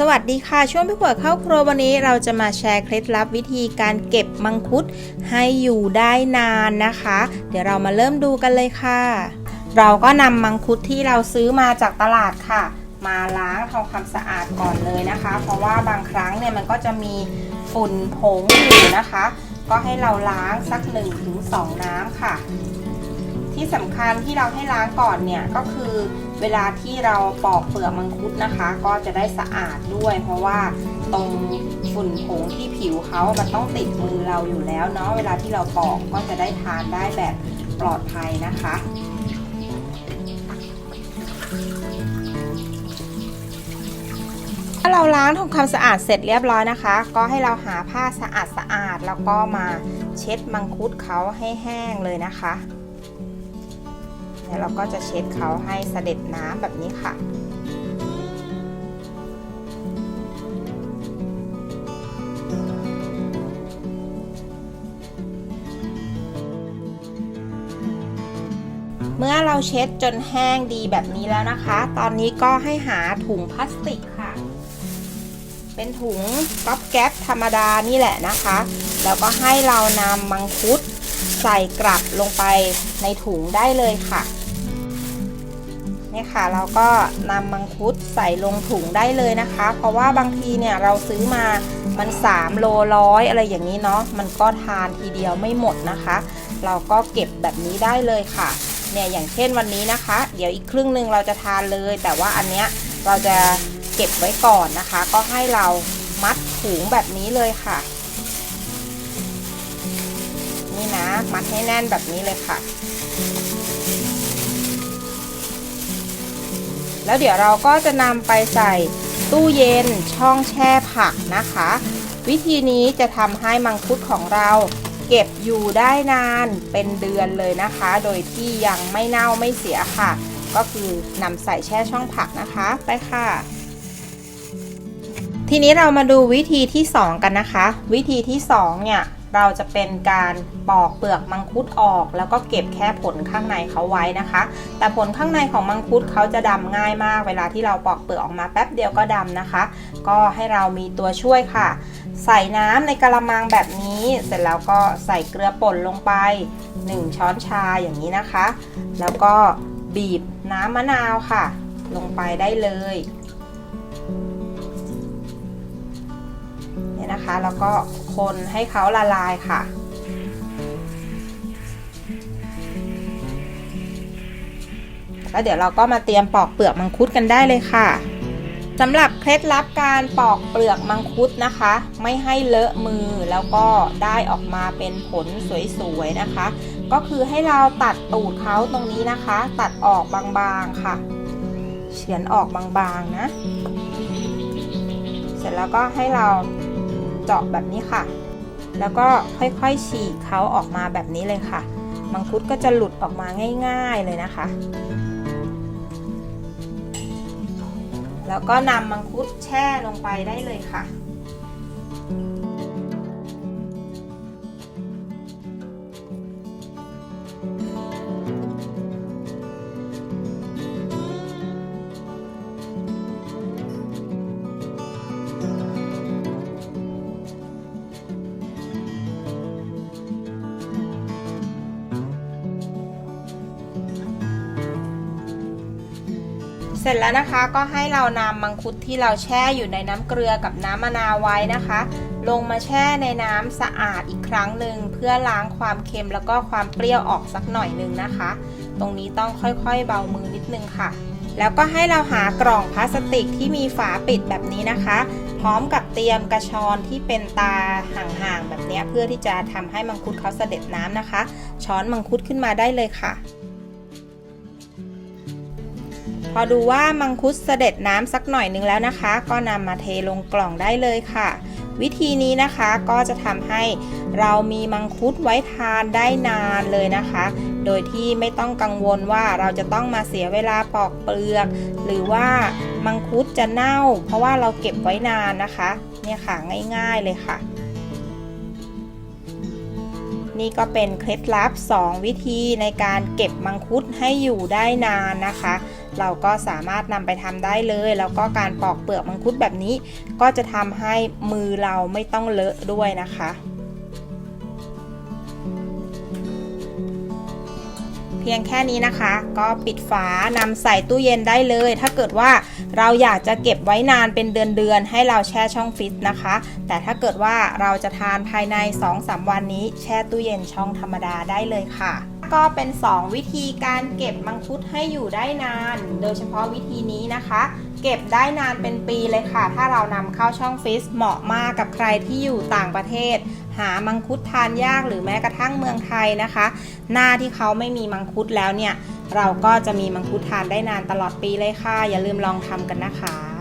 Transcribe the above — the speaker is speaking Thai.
สวัสดีค่ะ ช่วงพี่ขวดเข้าครัววันนี้เราจะมาแชร์เคล็ดลับวิธีการเก็บมังคุดให้อยู่ได้นานนะคะ เดี๋ยวเรามาเริ่มดูกันเลยค่ะ เราก็นำมังคุดที่เราซื้อมาจากตลาดค่ะ มาล้างทำความสะอาดก่อนเลยนะคะ เพราะว่าบางครั้งเนี่ยมันก็จะมีฝุ่นผงอยู่นะคะ ก็ให้เราล้างสัก1-2น้ำค่ะ ที่สำคัญที่เราให้ล้างก่อนเนี่ยก็คือ เวลาที่เราปอกเปลือกมังคุดนะคะ ก็จะได้สะอาดด้วย เพราะว่าตรงฝุ่นผงที่ผิวเขามันต้องติดมือเราอยู่แล้วเนาะเวลาที่เราปอกก็จะได้ทานได้แบบปลอดภัยนะคะาเราล้างทำความสะอาดเสร็จเรียบร้อยนะคะ ก็ให้เราหาผ้าสะอาดสะอาดแล้วก็มาเช็ดมังคุดเขาให้แห้งเลยนะคะ เนี่ยเราก็จะเช็ดเขาให้เสด็จน้ำแบบนี้ค่ะเมื่อเราเช็ดจนแห้งดีแบบนี้แล้วนะคะ ตอนนี้ก็ให้หาถุงพลาสติกค่ะ เป็นถุงก๊อบแก๊บธรรมดานี่แหละนะคะ แล้วก็ให้เรานำมังคุด ใส่กลับลงไปในถุงได้เลยค่ะนี่ค่ะเราก็นำมังคุดใส่ลงถุงได้เลยนะคะ เพราะว่าบางทีเนี่ยเราซื้อมามัน 3 โลร้อยอะไรอย่างนี้เนาะมันก็ทานทีเดียวไม่หมดนะคะ เราก็เก็บแบบนี้ได้เลยค่ะเนี่ยอย่างเช่นวันนี้นะคะ เดี๋ยวอีกครึ่งหนึ่งเราจะทานเลย แต่ว่าอันเนี้ยเราจะเก็บไว้ก่อนนะคะ ก็ให้เรามัดถุงแบบนี้เลยค่ะ มัดให้แน่นแบบนี้เลยค่ะ แล้วเดี๋ยวเราก็จะนำไปใส่ตู้เย็นช่องแช่ผักนะคะ วิธีนี้จะทำให้มังคุดของเราเก็บอยู่ได้นานเป็นเดือนเลยนะคะ โดยที่ยังไม่เน่าไม่เสียค่ะ ก็คือนำใส่แช่ช่องผักนะคะไปค่ะ ทีนี้เรามาดูวิธีที่ 2 กันนะคะ วิธีที่ 2 เนี่ย เราจะเป็นการปอกเปลือกมังคุดออก แล้วก็เก็บแค่ผลข้างในเขาไว้นะคะ แต่ผลข้างในของมังคุดเขาจะดำง่ายมาก เวลาที่เราปอกเปลือกออกมาแป๊บเดียวก็ดำนะคะ ก็ให้เรามีตัวช่วยค่ะ ใส่น้ำในกระมังแบบนี้ เสร็จแล้วก็ใส่เกลือป่นลงไป 1 ช้อนชาอย่างนี้นะคะ แล้วก็บีบน้ำมะนาวค่ะ ลงไปได้เลย นะคะ แล้วก็คนให้เขาละลายค่ะ แล้วเดี๋ยวเราก็มาเตรียมปอกเปลือกมังคุดกันได้เลยค่ะสำหรับเคล็ดลับการปอกเปลือกมังคุดนะคะ ไม่ให้เลอะมือแล้วก็ได้ออกมาเป็นผลสวยๆนะคะ ก็คือให้เราตัดตูดเขาตรงนี้นะคะ ตัดออกบางๆค่ะ เฉือนออกบางๆนะ เสร็จแล้วก็ให้เรา เจาะแบบนี้ค่ะ แล้วก็ค่อยๆฉีกเขาออกมาแบบนี้เลยค่ะ มังคุดก็จะหลุดออกมาง่าย ๆเลยนะคะ แล้วก็นำมังคุดแช่ลงไปได้เลยค่ะ สร็จแล้วนะคะก็ให้เรานำมังคุดที่เราแช่อยู่ในน้ำเกลือกับน้ำมะนาวไว้นะคะ ลงมาแช่ในน้ำสะอาดอีกครั้งหนึ่งเพื่อล้างความเค็มแล้วก็ความเปรี้ยวออกสักหน่อยหนึ่งนะคะ ตรงนี้ต้องค่อยๆเบามือนิดนึงค่ะ แล้วก็ให้เราหากล่องพลาสติกที่มีฝาปิดแบบนี้นะคะ พร้อมกับเตรียมกระชอนที่เป็นตาห่างๆแบบนี้เพื่อที่จะทำให้มังคุดเขาเสด็จน้ำนะคะ ช้อนมังคุดขึ้นมาได้เลยค่ะ พอดูว่ามังคุดเสด็จน้ำสักหน่อยนึงแล้วนะคะ ก็นำมาเทลงกล่องได้เลยค่ะ วิธีนี้นะคะก็จะทำให้เรามีมังคุดไว้ทานได้นานเลยนะคะ โดยที่ไม่ต้องกังวลว่าเราจะต้องมาเสียเวลาปอกเปลือก หรือว่ามังคุดจะเน่า เพราะว่าเราเก็บไว้นานนะคะ เนี่ยค่ะง่ายๆเลยค่ะนี่ก็เป็นเคล็ดลับ 2 วิธีในการเก็บมังคุดให้อยู่ได้นานนะคะ เราก็สามารถนำไปทำได้เลย แล้วก็การปอกเปลือกมังคุดแบบนี้ ก็จะทำให้มือเราไม่ต้องเลอะด้วยนะคะเพียงแค่นี้นะคะ ก็ปิดฝานำใส่ตู้เย็นได้เลย ถ้าเกิดว่าเราอยากจะเก็บไว้นานเป็นเดือนๆให้เราแช่ช่องฟรีซนะคะ แต่ถ้าเกิดว่าเราจะทานภายใน 2-3 วันนี้ แช่ตู้เย็นช่องธรรมดาได้เลยค่ะ ก็เป็น 2 วิธีการเก็บมังคุดให้อยู่ได้นาน โดยเฉพาะวิธีนี้นะคะ เก็บได้นานเป็นปีเลยค่ะ ถ้าเรานำเข้าช่องฟรีซเหมาะมากกับใครที่อยู่ต่างประเทศ หามังคุดทานยากหรือแม้กระทั่งเมืองไทยนะคะ หน้าที่เขาไม่มีมังคุดแล้วเนี่ย เราก็จะมีมังคุดทานได้นานตลอดปีเลยค่ะ อย่าลืมลองทำกันนะคะ